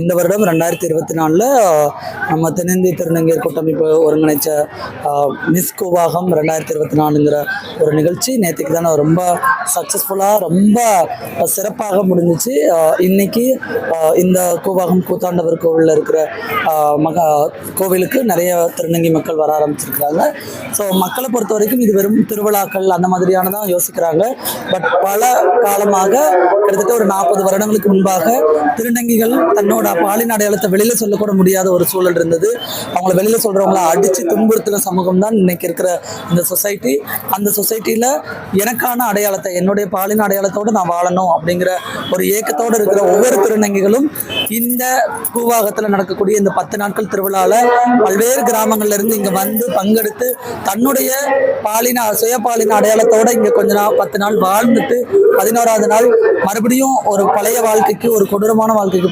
இந்த வருடம் ரெண்டாயிரத்தி இருபத்தி நாலில் நம்ம தென்னிந்திய திருநங்கையர் கூட்டமைப்பு ஒருங்கிணைச்ச மிஸ் கூவாகம் ரெண்டாயிரத்தி இருபத்தி நாலுங்கிற ஒரு நிகழ்ச்சி. நேற்றுக்கு தானே ரொம்ப சக்ஸஸ்ஃபுல்லாக ரொம்ப சிறப்பாக முடிஞ்சிச்சு. இன்னைக்கு இந்த கூவாகம் கூத்தாண்டவர் கோவிலில் இருக்கிற மக கோவிலுக்கு நிறைய திருநங்கை மக்கள் வர ஆரம்பிச்சிருக்கிறாங்க. ஸோ மக்களை பொறுத்த வரைக்கும் இது வெறும் திருவிழாக்கள் அந்த மாதிரியானதான் யோசிக்கிறாங்க. பட் பல காலமாக கிட்டத்தட்ட ஒரு நாற்பது வருடங்களுக்கு முன்பாக திருநங்கைகள் தன்னோட பாலின அடையாளத்தை வெளியில சொல்லக்கூட முடியாத ஒரு சூழல் இருந்தது. அவங்கள வெளியில சொல்றவங்கள அடிச்சு துன்புறுத்துற சமூகம் தான் இன்னைக்கு இருக்கிற இந்த சொசைட்டி. அந்த சொசைட்டில எனக்கான அடையாளத்தை என்னுடைய பாலின அடையாளத்தோட நான் வாழணும் அப்படிங்கிற ஒரு ஏக்கத்தோட இருக்கிற ஒவ்வொரு திருநங்கைகளும் இந்த கூவாகத்தில் நடக்கக்கூடிய இந்த பத்து நாட்கள் திருவிழால பல்வேறு கிராமங்கள்ல இருந்து இங்க வந்து பங்கெடுத்து தன்னுடைய பாலின சுயபாலின அடையாளத்தோட இங்க கொஞ்ச நாள் பத்து நாள் வாழ்ந்துட்டு பதினோராவது நாள் மறுபடியும் ஒரு பழைய வாழ்க்கைக்கு ஒரு கொடூரமான வாழ்க்கைக்கு